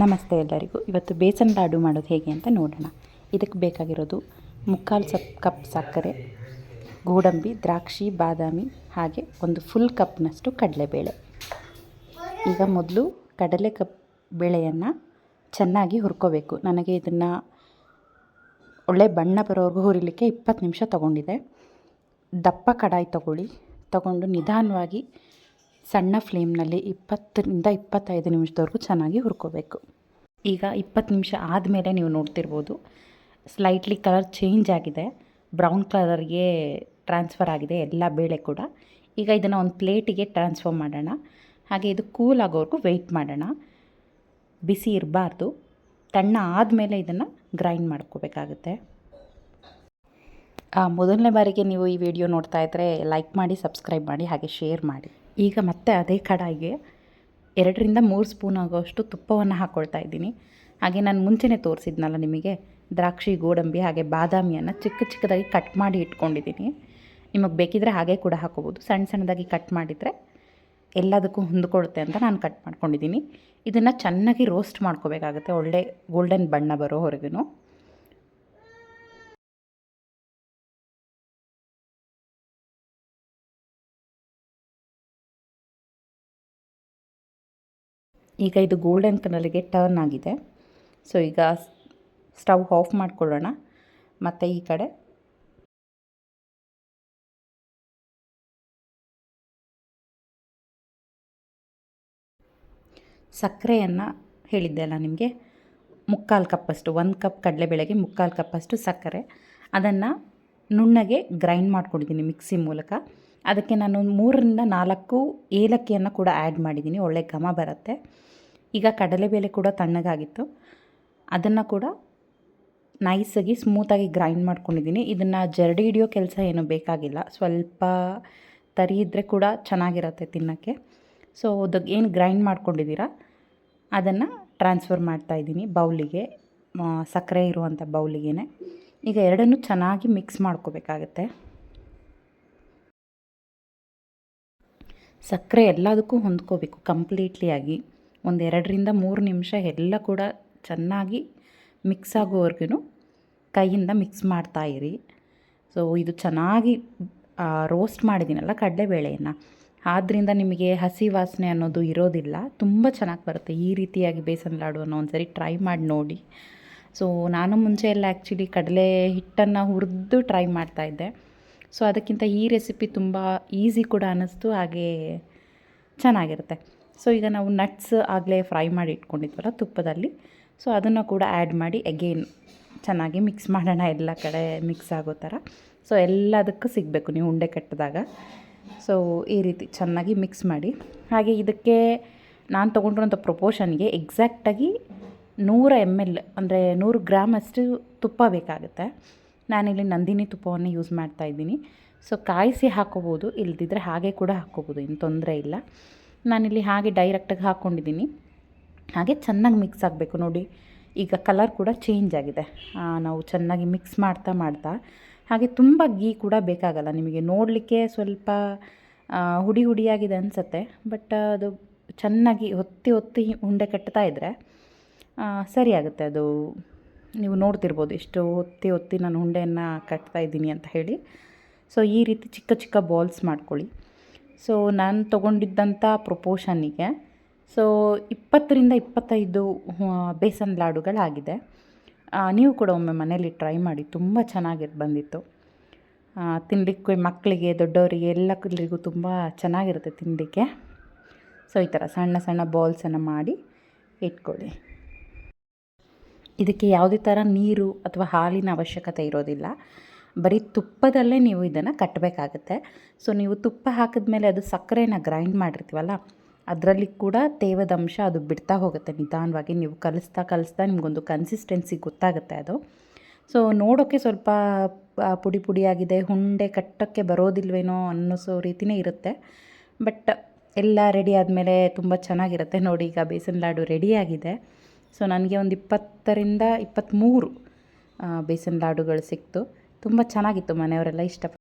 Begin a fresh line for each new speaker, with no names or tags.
ನಮಸ್ತೆ ಎಲ್ಲರಿಗೂ. ಇವತ್ತು ಬೇಸನ್ ಲಾಡು ಮಾಡೋದು ಹೇಗೆ ಅಂತ ನೋಡೋಣ. ಇದಕ್ಕೆ ಬೇಕಾಗಿರೋದು ಮುಕ್ಕಾಲು ಸಪ್ ಕಪ್ ಸಕ್ಕರೆ, ಗೋಡಂಬಿ, ದ್ರಾಕ್ಷಿ, ಬಾದಾಮಿ, ಹಾಗೆ ಒಂದು ಫುಲ್ ಕಪ್ನಷ್ಟು ಕಡಲೆಬೇಳೆ. ಈಗ ಮೊದಲು ಕಡಲೆ ಕಪ್ ಬೇಳೆಯನ್ನು ಚೆನ್ನಾಗಿ ಹುರ್ಕೋಬೇಕು. ನನಗೆ ಇದನ್ನು ಒಳ್ಳೆ ಬಣ್ಣ ಬರೋವರೆಗೂ ಹುರಿಲಿಕ್ಕೆ ಇಪ್ಪತ್ತು ನಿಮಿಷ ತಗೊಂಡಿದೆ. ದಪ್ಪ ಕಡಾಯಿ ತಗೊಳ್ಳಿ. ತಗೊಂಡು ನಿಧಾನವಾಗಿ ಸಣ್ಣ ಫ್ಲೇಮ್ನಲ್ಲಿ ಇಪ್ಪತ್ತರಿಂದ ಇಪ್ಪತ್ತೈದು ನಿಮಿಷದವರೆಗೂ ಚೆನ್ನಾಗಿ ಹುರ್ಕೋಬೇಕು. ಈಗ ಇಪ್ಪತ್ತು ನಿಮಿಷ ಆದಮೇಲೆ ನೀವು ನೋಡ್ತಿರ್ಬೋದು ಸ್ಲೈಟ್ಲಿ ಕಲರ್ ಚೇಂಜ್ ಆಗಿದೆ. ಬ್ರೌನ್ ಕಲರ್ಗೆ ಟ್ರಾನ್ಸ್ಫರ್ ಆಗಿದೆ, ಎಲ್ಲ ಬೇಳೆ ಕೂಡ. ಈಗ ಇದನ್ನು ಒಂದು ಪ್ಲೇಟಿಗೆ ಟ್ರಾನ್ಸ್ಫರ್ ಮಾಡೋಣ. ಹಾಗೆ ಇದು ಕೂಲ್ ಆಗೋವರೆಗೂ ವೆಯ್ಟ್ ಮಾಡೋಣ. ಬಿಸಿ ಇರಬಾರ್ದು. ತಣ್ಣ ಆದಮೇಲೆ ಇದನ್ನು ಗ್ರೈಂಡ್ ಮಾಡ್ಕೋಬೇಕಾಗುತ್ತೆ. ಮೊದಲನೇ ಬಾರಿಗೆ ನೀವು ಈ ವಿಡಿಯೋ ನೋಡ್ತಾ ಇದ್ದರೆ ಲೈಕ್ ಮಾಡಿ ಸಬ್ಸ್ಕ್ರೈಬ್ ಮಾಡಿ, ಹಾಗೆ ಶೇರ್ ಮಾಡಿ. ಈಗ ಮತ್ತೆ ಅದೇ ಕಡಾಯಿಗೆ ಎರಡರಿಂದ ಮೂರು ಸ್ಪೂನ್ ಆಗೋಷ್ಟು ತುಪ್ಪವನ್ನು ಹಾಕ್ಕೊಳ್ತಾ ಇದ್ದೀನಿ. ಹಾಗೆ ನಾನು ಮುಂಚೆನೇ ತೋರಿಸಿದ್ನಲ್ಲ ನಿಮಗೆ, ದ್ರಾಕ್ಷಿ, ಗೋಡಂಬಿ, ಹಾಗೆ ಬಾದಾಮಿಯನ್ನು ಚಿಕ್ಕ ಚಿಕ್ಕದಾಗಿ ಕಟ್ ಮಾಡಿ ಇಟ್ಕೊಂಡಿದ್ದೀನಿ. ನಿಮಗೆ ಬೇಕಿದ್ರೆ ಹಾಗೆ ಕೂಡ ಹಾಕೋಬೋದು. ಸಣ್ಣ ಸಣ್ಣದಾಗಿ ಕಟ್ ಮಾಡಿದರೆ ಎಲ್ಲದಕ್ಕೂ ಹೊಂದ್ಕೊಳುತ್ತೆ ಅಂತ ನಾನು ಕಟ್ ಮಾಡ್ಕೊಂಡಿದ್ದೀನಿ. ಇದನ್ನು ಚೆನ್ನಾಗಿ ರೋಸ್ಟ್ ಮಾಡ್ಕೋಬೇಕಾಗುತ್ತೆ. ಒಳ್ಳೆ ಗೋಲ್ಡನ್ ಬಣ್ಣ ಬರೋವರೆಗೂ ಈಗ ಇದು ಗೋಲ್ಡನ್ ಕಲರ್ಗೆ ಟರ್ನ್ ಆಗಿದೆ. ಸೊ ಈಗ ಸ್ಟವ್ ಆಫ್ ಮಾಡಿಕೊಳ್ಳೋಣ. ಮತ್ತು ಈ ಕಡೆ. ಸಕ್ಕರೆಯನ್ನು ಹೇಳಿದ್ದೆ ಅಲ್ಲ ನಿಮಗೆ? ಮುಕ್ಕಾಲು ಕಪ್ಪಷ್ಟು, ಒಂದು ಕಪ್ ಕಡಲೆಬೇಳೆಗೆ ಮುಕ್ಕಾಲು ಕಪ್ಪಷ್ಟು ಸಕ್ಕರೆ. ಅದನ್ನು ನುಣ್ಣಗೆ ಗ್ರೈಂಡ್ ಮಾಡ್ಕೊಂಡಿದ್ದೀನಿ ಮಿಕ್ಸಿ ಮೂಲಕ. ಅದಕ್ಕೆ ನಾನು ಮೂರರಿಂದ ನಾಲ್ಕು ಏಲಕ್ಕಿಯನ್ನು ಕೂಡ ಆ್ಯಡ್ ಮಾಡಿದ್ದೀನಿ. ಒಳ್ಳೆ ಘಮ ಬರುತ್ತೆ. ಈಗ ಕಡಲೆಬೇಳೆ ಕೂಡ ತಣ್ಣಗಾಗಿತ್ತು. ಅದನ್ನು ಕೂಡ ನೈಸಾಗಿ ಸ್ಮೂತಾಗಿ ಗ್ರೈಂಡ್ ಮಾಡ್ಕೊಂಡಿದ್ದೀನಿ. ಇದನ್ನು ಜರಡಿ ಹಿಡಿಯೋ ಕೆಲಸ ಏನು ಬೇಕಾಗಿಲ್ಲ. ಸ್ವಲ್ಪ ತರಿ ಇದ್ದರೆ ಕೂಡ ಚೆನ್ನಾಗಿರುತ್ತೆ ತಿನ್ನೋಕ್ಕೆ. ಸೊ ಅದಕ್ಕೆ ಏನು ಗ್ರೈಂಡ್ ಮಾಡ್ಕೊಂಡಿದ್ದೀರಾ? ಅದನ್ನು ಟ್ರಾನ್ಸ್ಫರ್ ಮಾಡ್ತಾಯಿದ್ದೀನಿ ಬೌಲಿಗೆ. ಸಕ್ಕರೆ ಇರುವಂಥ ಬೌಲಿಗೆ ಈಗ ಎರಡನ್ನೂ ಚೆನ್ನಾಗಿ ಮಿಕ್ಸ್ ಮಾಡ್ಕೋಬೇಕಾಗತ್ತೆ. ಸಕ್ಕರೆ ಎಲ್ಲದಕ್ಕೂ ಹೊಂದ್ಕೋಬೇಕು ಕಂಪ್ಲೀಟ್ಲಿ ಆಗಿ ಒಂದು ಎರಡರಿಂದ ಮೂರು ನಿಮಿಷ ಎಲ್ಲ ಕೂಡ ಚೆನ್ನಾಗಿ ಮಿಕ್ಸ್ ಆಗೋವರೆಗೂ ಕೈಯಿಂದ ಮಿಕ್ಸ್ ಮಾಡ್ತಾ ಇರಿ. ಸೊ ಇದು ಚೆನ್ನಾಗಿ ರೋಸ್ಟ್ ಮಾಡಿದ್ದೀನಲ್ಲ ಕಡಲೆಬೇಳೆಯನ್ನು. ಆದ್ದರಿಂದ ನಿಮಗೆ ಹಸಿ ವಾಸನೆ ಅನ್ನೋದು ಇರೋದಿಲ್ಲ. ತುಂಬ ಚೆನ್ನಾಗಿ ಬರುತ್ತೆ ಈ ರೀತಿಯಾಗಿ ಬೇಸನ್ ಲಾಡು ಅನ್ನೋ ಒಂದು ಸರಿ ಟ್ರೈ ಮಾಡಿ ನೋಡಿ. ಸೊ ನಾನು ಮುಂಚೆ ಎಲ್ಲ ಆ್ಯಕ್ಚುಲಿ ಕಡಲೆ ಹಿಟ್ಟನ್ನು ಹುರಿದು ಟ್ರೈ ಮಾಡ್ತಾಯಿದ್ದೆ ಸೊ ಅದಕ್ಕಿಂತ ಈ ರೆಸಿಪಿ ತುಂಬ ಈಸಿ ಕೂಡ ಅನ್ನಿಸ್ತು, ಹಾಗೆ ಚೆನ್ನಾಗಿರುತ್ತೆ. ಸೊ ಈಗ ನಾವು ನಟ್ಸ್ ಆಗಲೇ ಫ್ರೈ ಮಾಡಿ ಇಟ್ಕೊಂಡಿದ್ವಲ್ಲ ತುಪ್ಪದಲ್ಲಿ. ಸೊ ಅದನ್ನು ಕೂಡ ಆ್ಯಡ್ ಮಾಡಿ ಅಗೇನ್ ಚೆನ್ನಾಗಿ ಮಿಕ್ಸ್ ಮಾಡೋಣ, ಎಲ್ಲ ಕಡೆ ಮಿಕ್ಸ್ ಆಗೋ ಥರ. ಸೊ ಎಲ್ಲದಕ್ಕೂ ಸಿಗಬೇಕು ನೀವು ಉಂಡೆ ಕಟ್ಟಿದಾಗ. ಸೊ ಈ ರೀತಿ ಚೆನ್ನಾಗಿ ಮಿಕ್ಸ್ ಮಾಡಿ. ಹಾಗೆ ಇದಕ್ಕೆ ನಾನು ತೊಗೊಂಡಿರೋಂಥ ಪ್ರೊಪೋಷನ್ಗೆ ಎಕ್ಸಾಕ್ಟಾಗಿ ನೂರ ಎಂ ಎಲ್ ಅಂದರೆ ನೂರು ಗ್ರಾಮ್ ಅಷ್ಟು ತುಪ್ಪ ಬೇಕಾಗುತ್ತೆ. ನಾನಿಲ್ಲಿ ನಂದಿನಿ ತುಪ್ಪವನ್ನು ಯೂಸ್ ಮಾಡ್ತಾ ಇದ್ದೀನಿ. ಸೊ, ಕಾಯಿಸಿ ಹಾಕೋಬೋದು, ಇಲ್ದಿದ್ರೆ ಹಾಗೆ ಕೂಡ ಹಾಕ್ಕೋಬೋದು ಏನು ತೊಂದರೆ ಇಲ್ಲ. ನಾನಿಲ್ಲಿ ಹಾಗೆ ಡೈರೆಕ್ಟಾಗಿ ಹಾಕ್ಕೊಂಡಿದ್ದೀನಿ ಹಾಗೆ ಚೆನ್ನಾಗಿ ಮಿಕ್ಸ್ ಆಗಬೇಕು. ನೋಡಿ, ಈಗ ಕಲರ್ ಕೂಡ ಚೇಂಜ್ ಆಗಿದೆ. ನಾವು ಚೆನ್ನಾಗಿ ಮಿಕ್ಸ್ ಮಾಡ್ತಾ ಮಾಡ್ತಾ. ಹಾಗೆ ತುಂಬ ಗೀ ಕೂಡ ಬೇಕಾಗಲ್ಲ. ನಿಮಗೆ ನೋಡಲಿಕ್ಕೆ ಸ್ವಲ್ಪ ಹುಡಿ ಹುಡಿಯಾಗಿದೆ ಅನಿಸುತ್ತೆ. ಬಟ್ ಅದು ಚೆನ್ನಾಗಿ ಒತ್ತಿ ಒತ್ತಿ ಉಂಡೆ ಕಟ್ತಾ ಇದ್ದರೆ ಸರಿ ಆಗುತ್ತೆ. ಅದು ನೀವು ನೋಡ್ತಿರ್ಬೋದು ಎಷ್ಟು ಒತ್ತಿ ಒತ್ತಿ ನಾನು ಉಂಡೆಯನ್ನು ಕಟ್ತಾ ಇದ್ದೀನಿ ಅಂತ ಹೇಳಿ. ಸೊ ಈ ರೀತಿ ಚಿಕ್ಕ ಚಿಕ್ಕ ಬಾಲ್ಸ್ ಮಾಡ್ಕೊಳ್ಳಿ. ಸೊ ನಾನು ತೊಗೊಂಡಿದ್ದಂಥ ಪ್ರೊಪೋಷನ್ನಿಗೆ ಸೊ ಇಪ್ಪತ್ತರಿಂದ ಇಪ್ಪತ್ತೈದು ಬೇಸನ್ ಲಾಡುಗಳಾಗಿದೆ. ನೀವು ಕೂಡ ಒಮ್ಮೆ ಮನೇಲಿ ಟ್ರೈ ಮಾಡಿ. ತುಂಬ ಚೆನ್ನಾಗಿ ಬಂದಿತ್ತು. ತಿನ್ನಲಿಕ್ಕೆ ಮಕ್ಕಳಿಗೆ ದೊಡ್ಡವರಿಗೆ ಎಲ್ಲರಿಗೂ ತುಂಬ ಚೆನ್ನಾಗಿರುತ್ತೆ ತಿನ್ನಲಿಕ್ಕೆ ಸೊ ಈ ಥರ ಸಣ್ಣ ಸಣ್ಣ ಬಾಲ್ಸನ್ನು ಮಾಡಿ ಇಟ್ಕೊಳ್ಳಿ. ಇದಕ್ಕೆ ಯಾವುದೇ ಥರ ನೀರು ಅಥವಾ ಹಾಲಿನ ಅವಶ್ಯಕತೆ ಇರೋದಿಲ್ಲ. ಬರೀ ತುಪ್ಪದಲ್ಲೇ ನೀವು ಇದನ್ನು ಕಟ್ಟಬೇಕಾಗತ್ತೆ ಸೊ ನೀವು ತುಪ್ಪ ಹಾಕಿದ ಮೇಲೆ ಅದು ಸಕ್ಕರೆನ ಗ್ರೈಂಡ್ ಮಾಡಿರ್ತೀವಲ್ಲ, ಅದರಲ್ಲಿ ಕೂಡ ತೇವದ ಅಂಶ ಅದು ಬಿಡ್ತಾ ಹೋಗುತ್ತೆ ನಿಧಾನವಾಗಿ. ನೀವು ಕಲಿಸ್ತಾ ಕಲಿಸ್ತಾ ನಿಮಗೊಂದು ಕನ್ಸಿಸ್ಟೆನ್ಸಿ ಗೊತ್ತಾಗುತ್ತೆ ಅದು. ಸೊ ನೋಡೋಕ್ಕೆ ಸ್ವಲ್ಪ ಪುಡಿ ಪುಡಿಯಾಗಿದೆ, ಹುಂಡೆ ಕಟ್ಟೋಕ್ಕೆ ಬರೋದಿಲ್ವೇನೋ ಅನ್ನಿಸೋ ರೀತಿಯೇ ಇರುತ್ತೆ. ಬಟ್ ಎಲ್ಲ ರೆಡಿ ಆದಮೇಲೆ ತುಂಬ ಚೆನ್ನಾಗಿರುತ್ತೆ ನೋಡಿ, ಈಗ ಬೇಸನ್ ಲಾಡು ರೆಡಿಯಾಗಿದೆ ಸೊ ನನಗೆ ಒಂದು ಇಪ್ಪತ್ತರಿಂದ ಇಪ್ಪತ್ತ್ಮೂರು ಬೇಸನ್ ಲಾಡುಗಳು ಸಿಕ್ತು. ತುಂಬ ಚೆನ್ನಾಗಿತ್ತು ಮನೆಯವರೆಲ್ಲ ಇಷ್ಟ